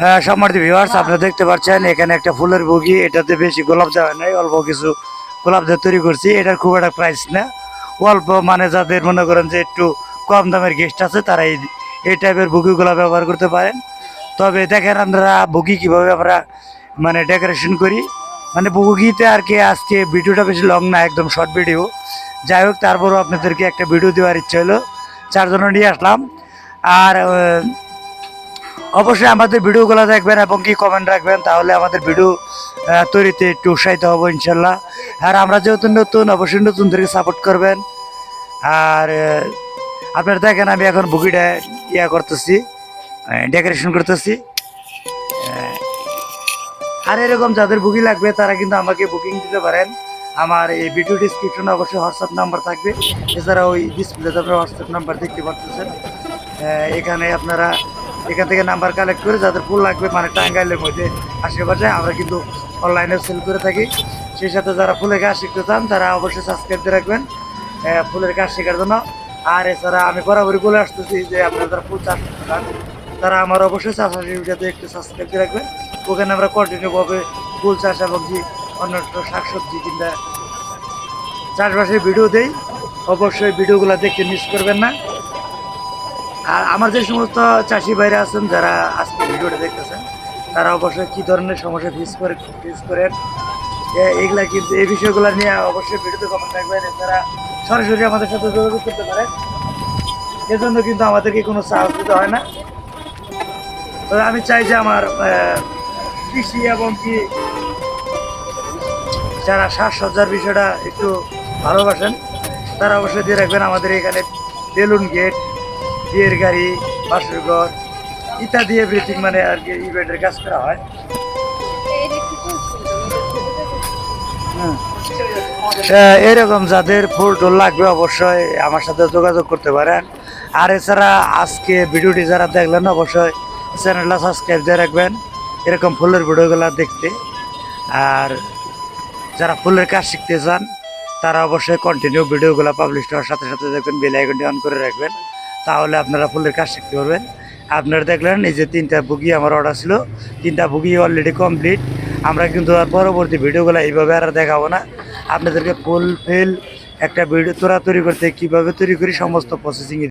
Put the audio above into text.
হ্যাঁ সম্মানিত ভিউয়ার্স আপনারা দেখতে পাচ্ছেন, এখানে একটা ফুলের বগি, এটাতে বেশি গোলাপ দেওয়া নাই, অল্প কিছু গোলাপ দিয়ে তৈরি করছি। এটার খুব একটা প্রাইস না। অল্প মানে যাদের মনে করেন যে একটু কম দামের গেস্ট আছে তারা এই এই টাইপের বগিগুলো ব্যবহার করতে পারেন। তবে দেখেন আমরা বগি কীভাবে আমরা মানে ডেকোরেশন করি। মানে বগিতে আর কি আজকে ভিডিওটা বেশি লং না, একদম শর্ট ভিডিও যাই হোক, তারপরও আপনাদেরকে একটা ভিডিও দেওয়ার ইচ্ছে হলো। চার জন্য নিয়ে আসলাম। আর অবশ্যই আমাদের ভিডিওগুলো দেখবেন এবং কি কমেন্ট রাখবেন তাহলে আমাদের ভিডিও তৈরিতে একটু উৎসাহিত হব ইনশাল্লাহ। আর আমরা যেহেতু নতুন অবশ্যই নতুনদেরকে সাপোর্ট করবেন। আর আপনারা দেখেন আমি এখন বুকিটা ইয়া করতেছি ডেকোরেশন করতেছি। আর এরকম যাদের বুকিং লাগবে তারা কিন্তু আমাকে বুকিং দিতে পারেন। আমার এই ভিডিও ডিসক্রিপশনে অবশ্যই হোয়াটসঅ্যাপ নাম্বার থাকবে। এছাড়া ওই ডিসপ্লেতে আপনারা হোয়াটসঅ্যাপ নাম্বার দেখতে আহ, এখানে আপনারা এখান থেকে নাম্বার কালেক্ট করে যাদের ফুল লাগবে মানে টাঙ্গাইলের মধ্যে, আশেপাশে, আমরা কিন্তু অনলাইনে সেল করে থাকি। সেই সাথে যারা ফুলের গাছ শিখতে চান, তারা অবশ্যই সাবস্ক্রাইব দিয়ে রাখবেন ফুলের গাছ শেখার জন্য। আর এছাড়া আমি বরাবরই বলে আসতেছি যে, আপনারা যারা ফুল চাষ করতে চান, তারা আমার অবশ্যই চাষাশি ভিডিওতে একটু সাবস্ক্রাইব দিয়ে রাখবেন। ওখানে আমরা কন্টিনিউভাবে ফুল চাষ এবং কি অন্য শাকসবজি কিংবা চাষবাসের ভিডিও দেই, অবশ্যই ভিডিওগুলো দেখতে মিস করবেন না। আর আমার যে সমস্ত চাষি ভাইরা আছেন যারা আজকে ভিডিওটা দেখতেছেন, তারা অবশ্যই কী ধরনের সমস্যা ফেস করে ফেস করেন? এ- এগুলা কিন্তু এই বিষয়গুলো নিয়ে অবশ্যই ভিডিওতে কমেন্ট রাখবেন, এছাড়া সরাসরি আমাদের সাথে যোগাযোগ করতে পারেন। এজন্য কিন্তু আমাদেরকে কোনো চার্জ দিতে হয় না। তবে আমি চাই যে আমার কৃষি এবং কি যারা সাজসজ্জার বিষয়টা একটু ভালোবাসেন, তারা অবশ্যই দিয়ে রাখবেন আমাদের এখানে বেলুন গেট বিয়ের গাড়ি বাসের ঘর ইত্যাদি এভরিথিং মানে আর কি ইভেন্টের কাজ করা হয়। এরকম যাদের ফুল টুল লাগবে অবশ্যই আমার সাথে যোগাযোগ করতে পারেন। আর এছাড়া আজকে ভিডিওটি যারা দেখলেন অবশ্যই চ্যানেলটা সাবস্ক্রাইব দিয়ে রাখবেন। এরকম ফুলের ভিডিওগুলো দেখতে। আর যারা ফুলের কাজ শিখতে চান তারা অবশ্যই কন্টিনিউ ভিডিওগুলো পাবলিশ হওয়ার সাথে সাথে দেখবেন বেল আইকনটি অন করে রাখবেন। তাহলে আপনারা ফুলের কাজ শিখতে পারবেন। আপনারা দেখলেন এই যে তিনটা বুগি আমার অর্ডার ছিল। তিনটা বুগি অলরেডি কমপ্লিট আমরা কিন্তু আর পরবর্তী ভিডিওগুলো এইভাবে আর দেখাবো না। আপনাদেরকে ফুল, ফেল, একটা ভিডিও তোরা তৈরি করতে, কীভাবে তৈরি করি, সমস্ত প্রসেসিং